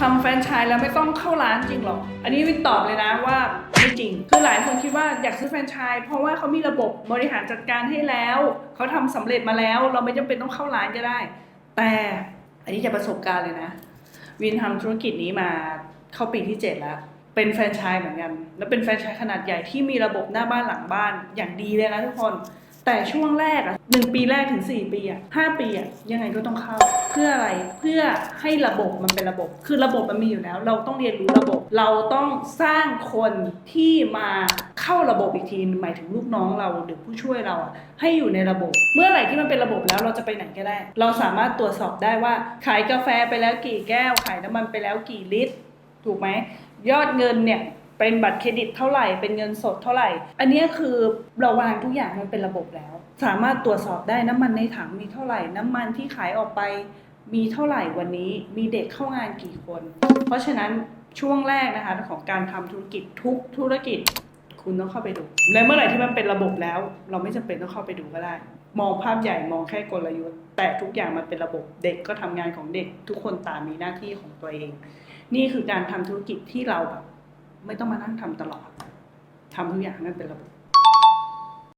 ทำแฟรนไชส์แล้วไม่ต้องเข้าร้านจริงหรอก อันนี้วินตอบเลยนะว่าไม่จริง คือหลายคนคิดว่าอยากซื้อแฟรนไชส์เพราะว่าเขามีระบบบริหารจัดการให้แล้ว เขาทำสำเร็จมาแล้ว เราไม่จำเป็นต้องเข้าร้านก็ได้ แต่อันนี้จากประสบการณ์เลยนะ วินทำธุรกิจนี้มาเข้าปีที่ 7 แล้ว เป็นแฟรนไชส์เหมือนกัน แล้วเป็นแฟรนไชส์ขนาดใหญ่ที่มีระบบหน้าบ้านหลังบ้านอย่างดีเลยนะทุกคน แต่ช่วงแรกอะหนึ่งปีแรกถึง 4 ปีอะห้าปีอะยังไงก็ต้องเข้า เพื่ออะไรเพื่อให้ระบบมันเป็นระบบ คือระบบมันมีอยู่แล้ว เราต้องเรียนรู้ระบบ เราต้องสร้างคนที่มาเข้าระบบอีกทีหมายถึงลูกน้องเราหรือผู้ช่วยเราอะให้อยู่ในระบบ เมื่อไหร่ที่มันเป็นระบบแล้วเราจะไปไหนก็ได้ เราสามารถตรวจสอบได้ว่าขายกาแฟไปแล้วกี่แก้ว ขายน้ำมันไปแล้วกี่ลิตร ถูกไหมยอดเงินเนี่ย เป็นบัตรเครดิตเท่าไหร่ เป็นเงินสดเท่าไหร่ อันนี้คือเราวางทุกอย่างมันเป็นระบบแล้ว สามารถตรวจสอบได้น้ำมันในถังมีเท่าไหร่ น้ำมันที่ขายออกไป มีเท่าไหร่วันนี้ มีเด็กเข้างานกี่คน เพราะฉะนั้นช่วงแรกนะคะของการทำธุรกิจทุกธุรกิจคุณต้องเข้าไปดู และเมื่อไหร่ที่มันเป็นระบบแล้ว เราไม่จำเป็นต้องเข้าไปดูก็ได้ มองภาพใหญ่มองแค่กลยุทธ์ แต่ทุกอย่างมันเป็นระบบเด็กก็ทำงานของเด็ก ทุกคนตางมีหน้าที่ของตัวเอง นี่คือการทำธุรกิจที่เราแบบ ไม่ต้องมานั่งทำตลอดทำทุกอย่างให้มันเป็นระบบ